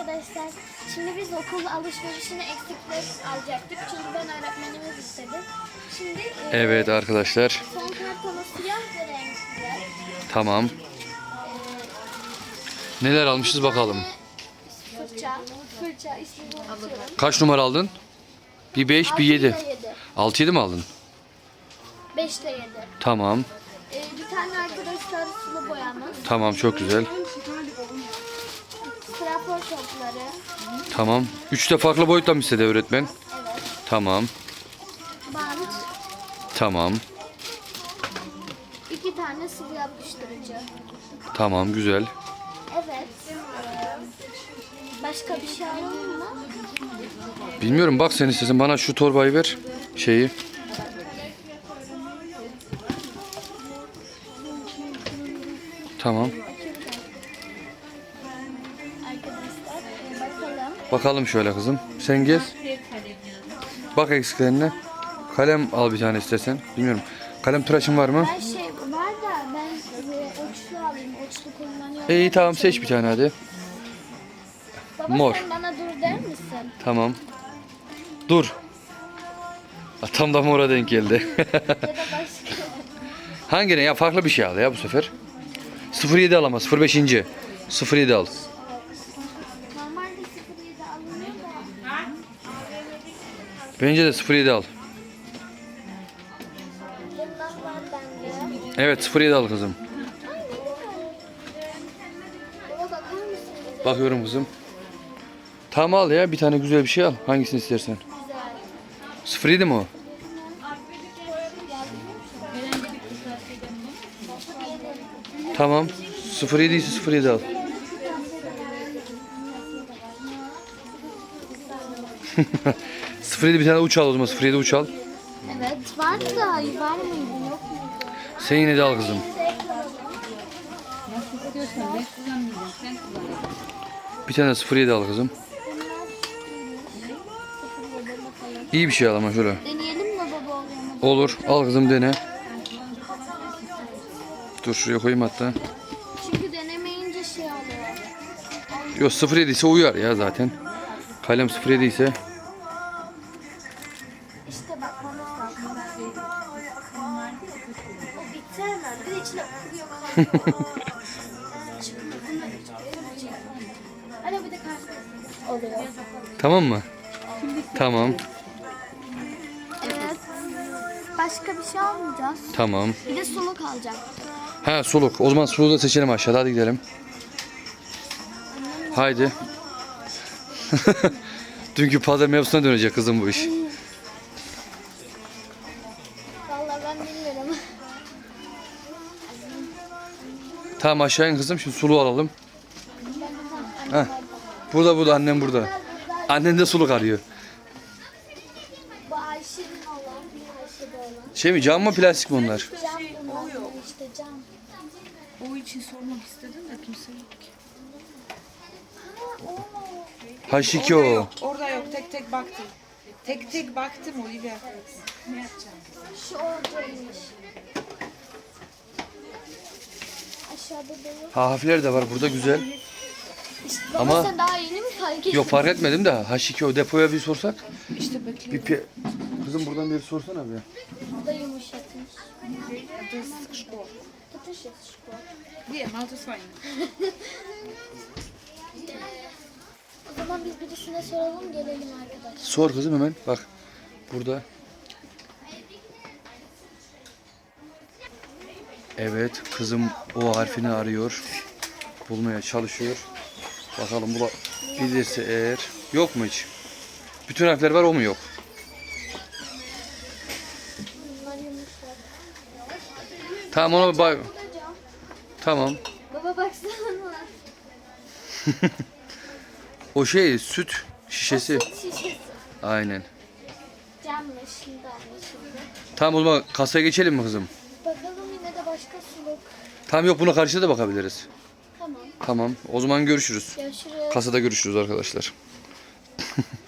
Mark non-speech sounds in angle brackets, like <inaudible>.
arkadaşlar. Şimdi biz okul alışverişine eksikler alacaktık. Çünkü ben öğretmenimiz istedi. Şimdi e, Evet arkadaşlar. son kartonu siyah ve renkli. Tamam. Neler almışız bakalım. Fırça. Fırça ismini unutuyorum. Kaç numara aldın? Bir 5, bir 7. 7. 6 7 mi aldın? 5 de 7. Tamam. E, bir tane arkadaşlar sulu boyamız. Tamam çok güzel. Strafor topları. Tamam. 3 de farklı boyutta mı istedi öğretmen? Evet. Tamam. Bant. Tamam. iki tane sıvı yapıştırıcı. Tamam güzel. Evet. Başka bir şey alalım mı? Bilmiyorum bak sen istesin bana şu torbayı ver. Şeyi. Tamam. Bakalım. Şöyle kızım. Sen gez. Bak eksiklerine. Kalem al bir tane istersen. Bilmiyorum. Kalem tıraşın var mı? Her şey var da ben e, uçlu alayım. Uçlu kullanıyorum. İyi tamam seç bir tane hadi. Baba mor. sen bana dur der misin? Tamam. Dur. Tam da mora denk geldi. ya da <laughs> başka. Hangi renk? Ya farklı bir şey al ya bu sefer. 07 al ama 05. 07 al. Normalde 07 alınıyor da. Bence de 07 al. Evet 07 al kızım. Bakıyorum kızım. Tamam al ya bir tane güzel bir şey al. Hangisini istersen. Güzel. 07 mi o? Tamam. 07 ise 07 al. <laughs> Sıfır yedi bir tane uç al o zaman. Sıfır yedi uç al. Evet var da var mıydı yok muydu? Sen yine de al kızım. Bir tane sıfır yedi al kızım. İyi bir şey al ama şöyle. Deneyelim mi baba mu? Olur. Al kızım dene. Dur şuraya koyayım hatta. Çünkü denemeyince şey oluyor. Yok 07 ise uyar ya zaten. Kalem 07 ise oluyor. tamam mı? Tamam. Evet. Başka bir şey almayacağız. Tamam. Bir de suluk alacak. Ha soluk. O zaman soluğu da seçelim aşağıda. Hadi gidelim. Haydi. <laughs> Dünkü pazar mevzusuna dönecek kızım bu iş. Tamam aşağı in kızım. Şimdi suluğu alalım. Heh. Burada burada annem burada. Annen de suluk arıyor. Bu Ayşe'nin olan, bir Ayşe'de olan. Şey mi cam mı plastik mi onlar? Cam bunlar işte cam. O için sormak istedim de kimse yok ki. Ha o. H2 Orada yok, orada yok. Tek tek baktım. Tek tek baktım Olivia. Ne yapacağım? Şu oradaymış. Aşağıda da yok. De var burada güzel. İşte baba Ama- sen daha yeni mi fark ettin? Yok fark etmedim de H2 o depoya bir sorsak. İşte Bir bekliyorum. pe... Kızım buradan bir sorsana bir. Bu da yumuşatmış. Das ist Sport. Tutuş şu. Hier, mal das Wein. O zaman biz birisine soralım gelelim arkadaşlar. Sor kızım hemen. Bak burada. Evet kızım o harfini arıyor. Bulmaya çalışıyor. Bakalım bulabilirse eğer. Yok mu hiç? Bütün harfler var o mu yok? Tamam ona bak. Tamam. Baba baksana. <laughs> O şey süt şişesi. Süt şişesi. Aynen. Cammış şimdi. Tamam o zaman kasaya geçelim mi kızım? Tamam yok buna karşıda da bakabiliriz. Tamam. Tamam o zaman görüşürüz. Görüşürüz. Kasada görüşürüz arkadaşlar. <laughs>